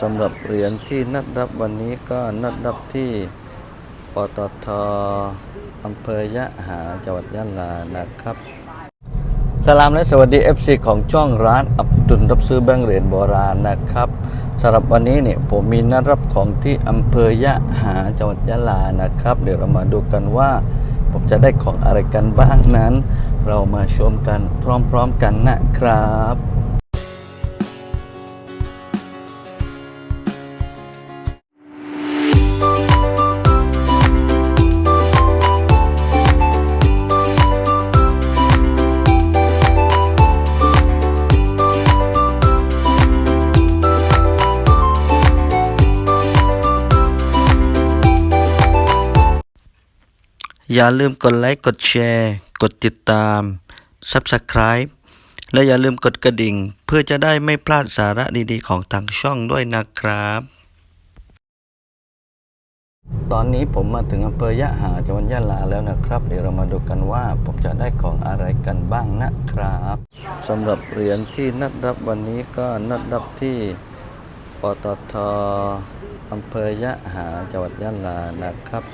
สำหรับเหรียญที่นัดรับวันนี้ก็นัดรับที่ปตทอำเภอยะหาจังหวัดยะลานะครับ สลามและสวัสดี FC ของช่องร้านอับดุลรับซื้อแบงค์เหรียญโบราณนะครับสำหรับวันนี้เนี่ยผมมีนัดรับของที่อำเภอยะหาจังหวัดยะลานะครับ เดี๋ยวเรามาดูกันว่า ผมจะได้ของอะไรกันบ้างนั้น เรามาชมกันพร้อมๆกันนะครับ อย่าลืมกดไลค์ กดแชร์ กดติดตาม Subscribe และอย่าลืมกดกระดิ่ง เพื่อจะได้ไม่พลาดสาระดีๆ ของทางช่องด้วยนะครับ ตอนนี้ผมมาถึงอำเภอยะหาจังหวัดยะลาแล้วนะครับ เดี๋ยวเรามาดูกันว่าผมจะได้ของอะไรกันบ้างนะครับสำหรับเหรียญที่นัดรับวันนี้ก็นัดรับที่ปตทอำเภอยะหาจังหวัดยะลานะครับ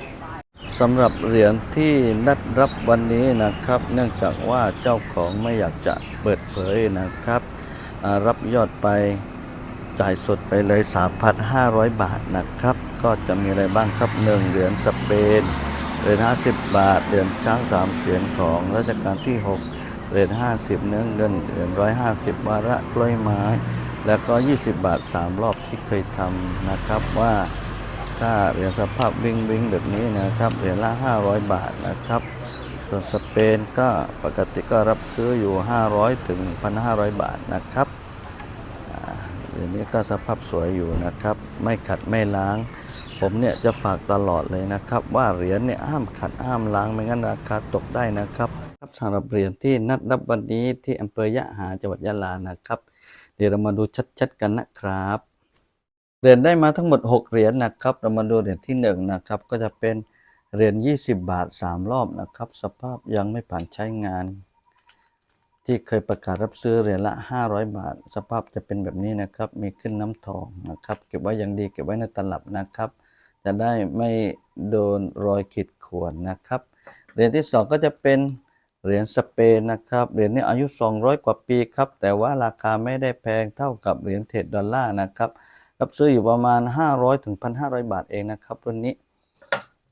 สำหรับเหรียญที่นัดรับวันนี้นะครับ เนื่องจากว่าเจ้าของไม่อยากจะเปิดเผยนะครับ รับยอดไปจ่ายสดไปเลย 3,500 บาทนะครับ ก็จะมีอะไรบ้างครับหนึ่งเหรียญสเปนเหรียญ50 บาท เหรียญช้างสามเสียนของรัชกาลที่ 6 เหรียญ50 เนื้อเงิน เหรียญ150 วาระกล้วยไม้ แล้วก็ 20 บาท 3 รอบที่เคยทำนะครับว่า้าเหรียญสภาพวิ่งวิ่งแบบนี้นะครับเหรียญละ 500 บาทนะครับ ส่วนสเปนก็ปกติก็รับซื้ออยู่ 500 ถึง 1,500 บาทนะครับเหรียญนี้ก็สภาพสวยอยู่นะครับ ไม่ขัดไม่ล้าง ผมเนี่ยจะฝากตลอดเลยนะครับ ว่าเหรียญเนี่ยห้ามขัดห้ามล้างไม่งั้นราคาตกได้นะครับครับสำหรับเหรียญที่นัดรับวันนี้ที่อำเภอยะหาจังหวัดยะลานะครับ เดี๋ยวเรามาดูชัดๆกันนะครับ เหรียญได้มาทั้งหมด 6 เหรียญนะครับ เรามาดูเหรียญที่1นะครับ ก็จะเป็นเหรียญ20 บาท 3 รอบนะครับ สภาพยังไม่ผ่านใช้งาน ที่เคยประกาศรับซื้อเหรียญละ 500 บาท สภาพจะเป็นแบบนี้นะครับ มีขึ้นน้ำทองนะครับ เก็บไว้อย่างดีเก็บไว้ในตลับนะครับ จะได้ไม่โดนรอยขีดข่วนนะครับ เหรียญที่ 2 ก็จะเป็นเหรียญสเปนนะครับ เหรียญนี้อายุ 200 กว่าปีครับ แต่ว่าราคาไม่ได้แพงเท่ากับเหรียญเทรดดอลลาร์นะครับ รับซื้ออยู่ประมาณ 500ถึง1,500 บาทเองนะครับรุ่นนี้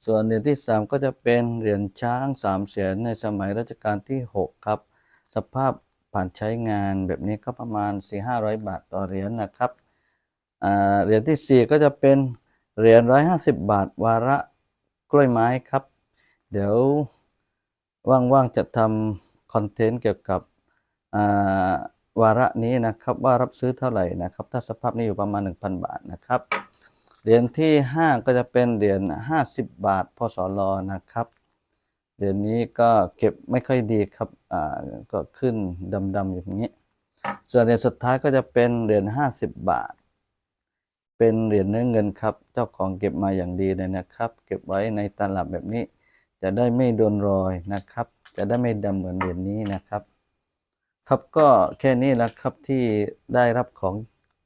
ส่วนเหรียญที่ 3 ก็จะเป็นเหรียญช้าง3เสียนในสมัยรัชกาลที่ 6 ครับ สภาพผ่านใช้งานแบบนี้ก็ประมาณ 4-500 บาทต่อเหรียญนะครับเหรียญทีสี่ 4 ก็จะเป็นเหรียญ150 บาท วาระกล้วยไม้ครับ เดี๋ยวว่างๆจะทำคอนเทนต์เกี่ยวกับ วาระนี้นะครับว่ารับซื้อเท่าไหร่นะครับ ถ้าสภาพนี้อยู่ประมาณ 1,000 บาทนะครับเหรียญที่ 5 ก็จะเป็นเหรียญ50 บาทพศลนะครับเหรียญนี้ก็เก็บไม่ค่อยดีครับอ่าก็ขึ้นดำๆอย่างนี้ ส่วนเหรียญสุดท้ายก็จะเป็นเหรียญ50 บาท เป็นเหรียญเนื้อเงินครับ เจ้าของเก็บมาอย่างดีเลยนะครับ เก็บไว้ในตลับแบบนี้ จะได้ไม่โดนรอยนะครับ จะได้ไม่ดำเหมือนเหรียญนี้นะครับ ครับก็แค่นี้แหละครับที่ได้รับของ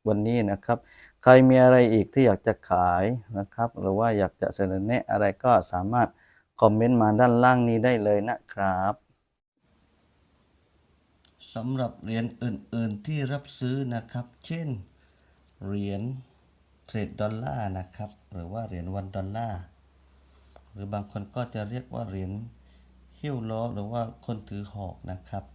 วันนี้นะครับ ใครมีอะไรอีกที่อยากจะขายนะครับ หรือว่าอยากจะเสนอแนะอะไรก็สามารถคอมเมนต์มาด้านล่างนี้ได้เลยนะครับสำหรับเหรียญอื่น ๆที่รับซื้อนะครับ เช่นเหรียญเทรดดอลลาร์นะครับ หรือว่าเหรียญวันดอลลาร์หรือบางคนก็จะเรียกว่าเหรียญหิ้วล้อหรือว่าคนถือหอกนะครับ